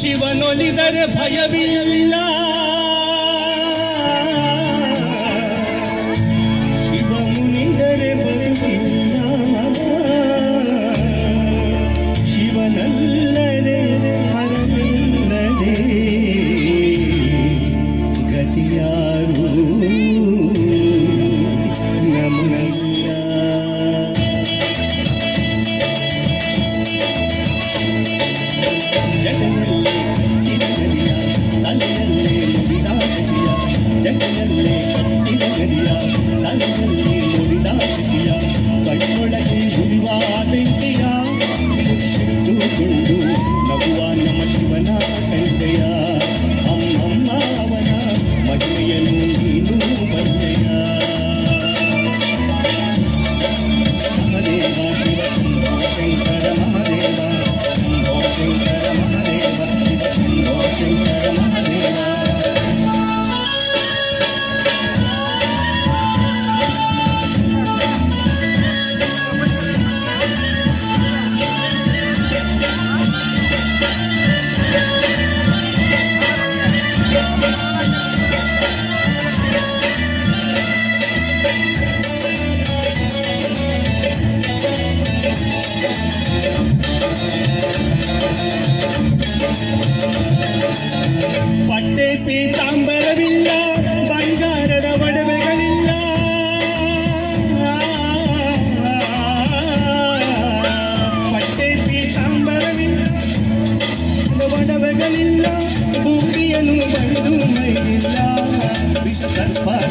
ಶಿವನೊಲಿದರೆ ಭಯವಿಲ್ಲ தலையல்லே முடிதாசியா ஜகலல்லே கட்டிடகரியா தலையல்லே முடிதாசியா கண்முளையில் உருவாதையா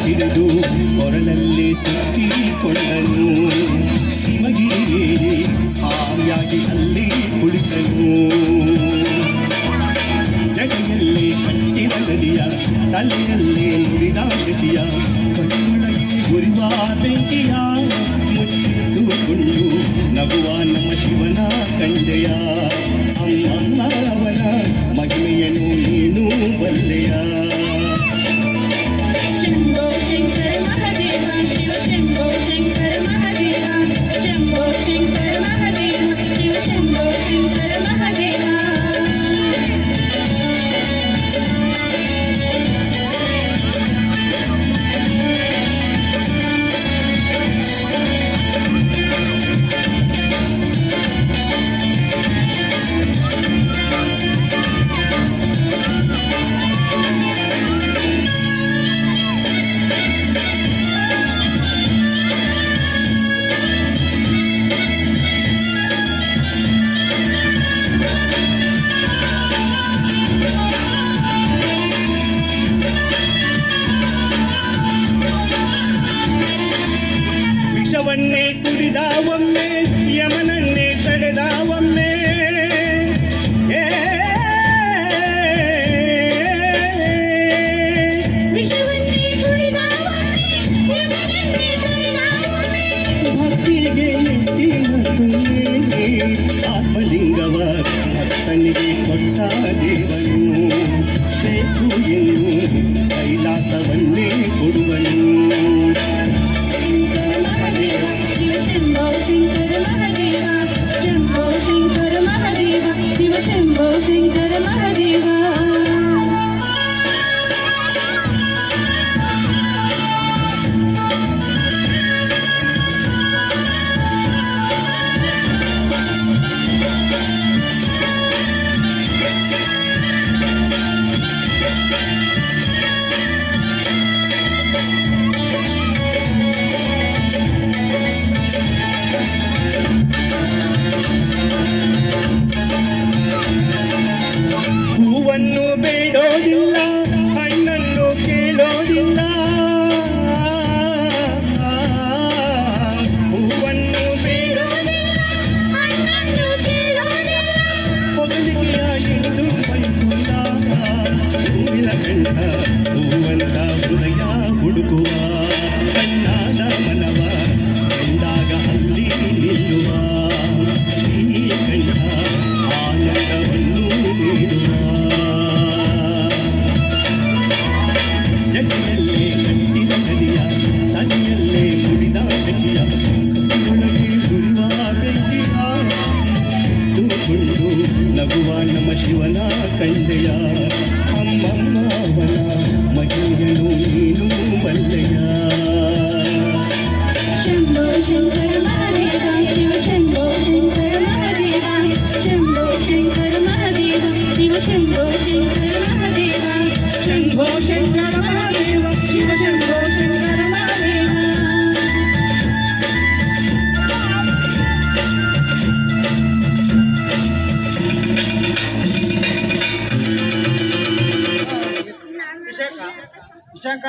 ಹಿಡಿದು ಕೊರಳಲ್ಲಿ ಸುತ್ತಿಕೊಂಡನು ಹಿಮಗಿರಿಯೇ ಹಾಯಾಗಿ ಅಲ್ಲಿ ಕುಳಿತನು. ಜಗದಲ್ಲಿ ಕಟ್ಟಿದ ನದಿಯ ತಲೆಯಲ್ಲಿ ನುಡಿದ ಶಶಿಯ, ಕಣ್ಣೊಳಗೆ ಗುರಿವ ಬೆಂಕಿಯ ಮುಚ್ಚಿಟ್ಟುಕೊಂಡು ನಗುವ ನಮ್ಮ ಶಿವನ ಕಂಡೆಯ ಅಮ್ಮನವನ ಹಿಡಿದ ಒಮ್ಮೆ ಯಮನನ್ನೇ ತಡೆದ ಒಮ್ಮೆ. ಭಕ್ತಿಗೆ ಹೆಚ್ಚಿನ ಆತ್ಮಲಿಂಗವ ಭಕ್ತನಿಗೆ ಕೊಟ್ಟ ದೇವನು. ಕೈಲಾಸವನ್ನೇ ಕೊಡು. పువ్వంతా హృదయ ఉడుకువా శంభో శంకర విశాఖ విశాఖ